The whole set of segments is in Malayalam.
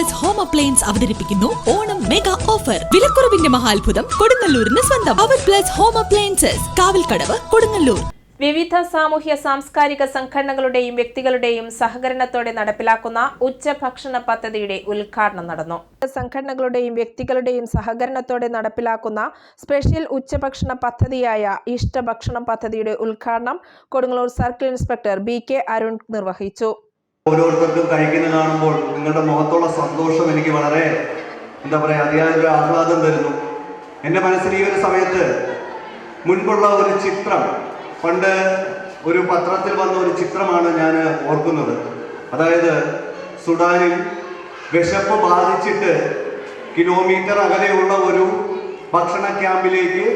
പ്ലസ് ഹോം അപ്ലയൻസ് അവതരിപ്പിക്കുന്നു ഓണം മെഗാ ഓഫർ വിലക്കുറവിന്റെ മഹാത്ഭുതം കൊടുങ്ങല്ലൂരിന് സ്വന്തം. അവർ plus home appliances Kavalkadavu Kodungallur. വിവിധ സാമൂഹ്യ സാംസ്കാരിക സംഘടനകളുടെയും വ്യക്തികളുടെയും സഹകരണത്തോടെ നടപ്പിലാക്കുന്ന ഉച്ചഭക്ഷണ പദ്ധതിയുടെ ഉദ്ഘാടനം നടന്നു. സംഘടനകളുടെയും വ്യക്തികളുടെയും സഹകരണത്തോടെ നടപ്പിലാക്കുന്ന സ്പെഷ്യൽ ഉച്ചഭക്ഷണ പദ്ധതിയായ ഇഷ്ടഭക്ഷണ പദ്ധതിയുടെ ഉദ്ഘാടനം Kodungallur circle inspector B K Arun നിർവഹിച്ചു. ഓരോരുത്തർക്കും കഴിക്കുന്നത് കാണുമ്പോൾ നിങ്ങളുടെ മുഖത്തുള്ള സന്തോഷം എനിക്ക് വളരെ എന്താ പറയുക അതിയായ ഒരു ആഹ്ലാദം തരുന്നു. എന്റെ മനസ്സിൽ ഈ ഒരു സമയത്ത് മുൻപുള്ള ഒരു ചിത്രം പണ്ട് ഒരു പത്രത്തിൽ വന്ന ഒരു ചിത്രമാണ് ഞാൻ ഓർക്കുന്നത്. അതായത് സുഡാനിൽ വിശപ്പ് ബാധിച്ചിട്ട് കിലോമീറ്റർ അകലെയുള്ള ഒരു ഭക്ഷണ ക്യാമ്പിലേക്ക്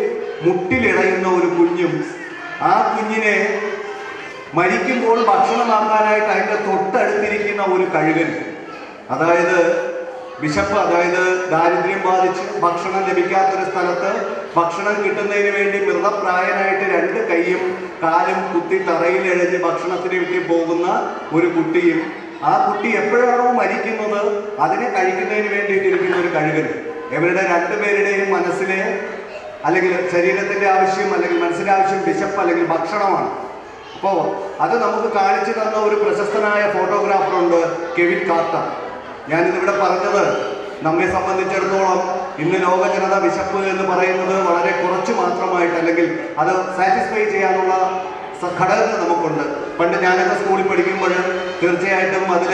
മുട്ടിലിടയുന്ന ഒരു കുഞ്ഞും ആ കുഞ്ഞിനെ മരിക്കുമ്പോൾ ഭക്ഷണമാക്കാനായിട്ട് അതിന്റെ തൊട്ടടുത്തിരിക്കുന്ന ഒരു കഴുകൻ. അതായത് വിശപ്പ് അതായത് ദാരിദ്ര്യം ബാധിച്ച് ഭക്ഷണം ലഭിക്കാത്തൊരു സ്ഥലത്ത് ഭക്ഷണം കിട്ടുന്നതിന് വേണ്ടി മൃതപ്രായനായിട്ട് രണ്ട് കൈയും കാലും കുത്തി തറയിൽ എഴുതി ഭക്ഷണത്തിന് വേണ്ടി പോകുന്ന ഒരു കുട്ടിയും ആ കുട്ടി എപ്പോഴാണോ മരിക്കുന്നത് അതിനെ കഴിക്കുന്നതിന് വേണ്ടിയിട്ടിരിക്കുന്ന ഒരു കഴുകൻ. ഇവരുടെ രണ്ടുപേരുടെയും മനസ്സിലെ അല്ലെങ്കിൽ ശരീരത്തിന്റെ ആവശ്യം അല്ലെങ്കിൽ മനസ്സിന്റെ ആവശ്യം വിശപ്പ് അല്ലെങ്കിൽ ഭക്ഷണമാണ്. അപ്പോൾ അത് നമുക്ക് കാണിച്ചു തന്ന ഒരു പ്രശസ്തനായ ഫോട്ടോഗ്രാഫറുണ്ട് കെവിൻ കാർട്ടർ. ഞാനിതിവിടെ പറഞ്ഞത് നമ്മെ സംബന്ധിച്ചിടത്തോളം ഇന്ന് ലോക ജനത വിശപ്പ് എന്ന് പറയുന്നത് വളരെ കുറച്ച് മാത്രമായിട്ട് അല്ലെങ്കിൽ അത് സാറ്റിസ്ഫൈ ചെയ്യാനുള്ള ഘടകങ്ങൾ നമുക്കുണ്ട്. പണ്ട് ഞാനൊക്കെ സ്കൂളിൽ പഠിക്കുമ്പോൾ തീർച്ചയായിട്ടും അതിൽ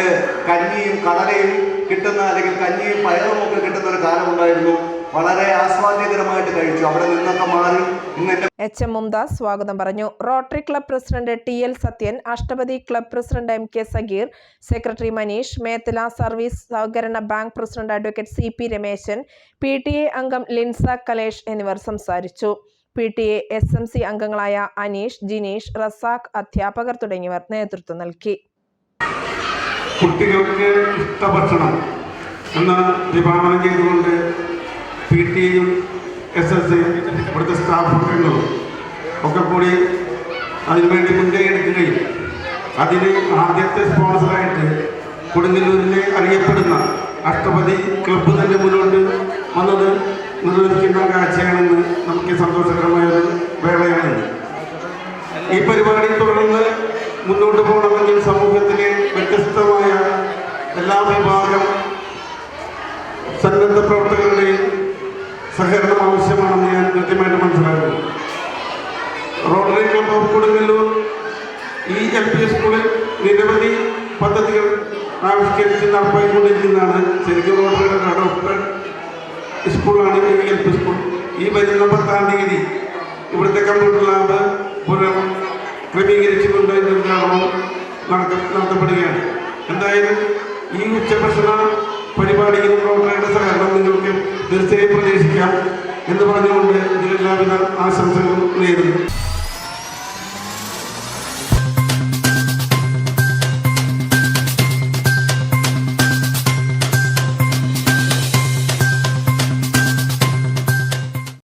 കഞ്ഞിയും കടലയും കിട്ടുന്ന അല്ലെങ്കിൽ കഞ്ഞിയും പയറും ഒക്കെ കിട്ടുന്ന ഒരു കാലം ഉണ്ടായിരുന്നു. വളരെ ആസ്വാദ്യകരമായിട്ട് കഴിച്ചു. അവിടെ നിന്നൊക്കെ മാറി എച്ച് എം മുംതാസ് സ്വാഗതം പറഞ്ഞു. Rotary club president T L Sathyan Ashtapathi club president M K Sageer secretary Manish Methala service സഹകരണ bank president advocate C P Rameshan P T A അംഗം ലിൻസ കലേഷ് എന്നിവർ സംസാരിച്ചു. P T A S M C അംഗങ്ങളായ അനീഷ് ജിനീഷ് റസാഖ് അധ്യാപകർ തുടങ്ങിയവർ നേതൃത്വം നൽകി. കുട്ടികൾക്ക് ഇഷ്ടഭക്ഷണം എന്ന് വിഭാവനം ചെയ്തുകൊണ്ട് പി ടിയും എസ് എസ് ഇവിടുത്തെ സ്റ്റാഫ് അംഗങ്ങളും ഒക്കെ കൂടി അതിനുവേണ്ടി മുൻകൈ എടുക്കുകയും അതിന് ആദ്യത്തെ സ്പോൺസറായിട്ട് കൊടുങ്ങല്ലൂരിലെ അറിയപ്പെടുന്ന അഷ്ടപതി ക്ലബ്ബ് തന്നെ മുന്നോട്ട് വന്നത് നിർവഹിക്കുന്ന കാഴ്ചയാണെന്ന് നമുക്ക് സന്തോഷകരമായ ഒരു വേളയാണ്. ഈ പരിപാടി തുടർന്ന് മുന്നോട്ട് പോകണമെങ്കിൽ സമൂഹത്തിലെ വ്യത്യസ്തമായ എല്ലാ വിഭാഗം സന്നദ്ധ പ്രവർത്തകരുടെയും സഹകരണം ആവശ്യമാണെന്ന് ഞാൻ കൃത്യമായിട്ട് മനസ്സിലാക്കുന്നു. റോട്ടറി ക്ലബ് ഓഫ് കൊടുങ്ങല്ലൂർ ഈ എൽ പി സ്കൂളിൽ നിരവധി പദ്ധതികൾ ആവിഷ്കരിച്ച് നടപ്പായിക്കൊണ്ടിരിക്കുന്നതാണ്. ശരിക്കും റോട്ടറിയുടെ ഡോക്ടർ സ്കൂളാണ് ഈ എൽ പി സ്കൂൾ. ഈ വരുന്ന പത്താം തീയതി ഇവിടുത്തെ കമ്പ്യൂട്ടർ ലാബ് പുനർ ക്രമീകരിച്ചുകൊണ്ട് നടത്ത നടത്തപ്പെടുകയാണ്. എന്തായാലും ഈ ഉച്ചഭക്ഷണ പരിപാടിയിൽ റോട്ടറിയുടെ സഹകരണം നിങ്ങൾക്ക് തീർച്ചയായും പ്രതീക്ഷിക്കാം എന്ന് പറഞ്ഞുകൊണ്ട് ഇതിലെല്ലാവിധ ആശംസകളും നേരുന്നു.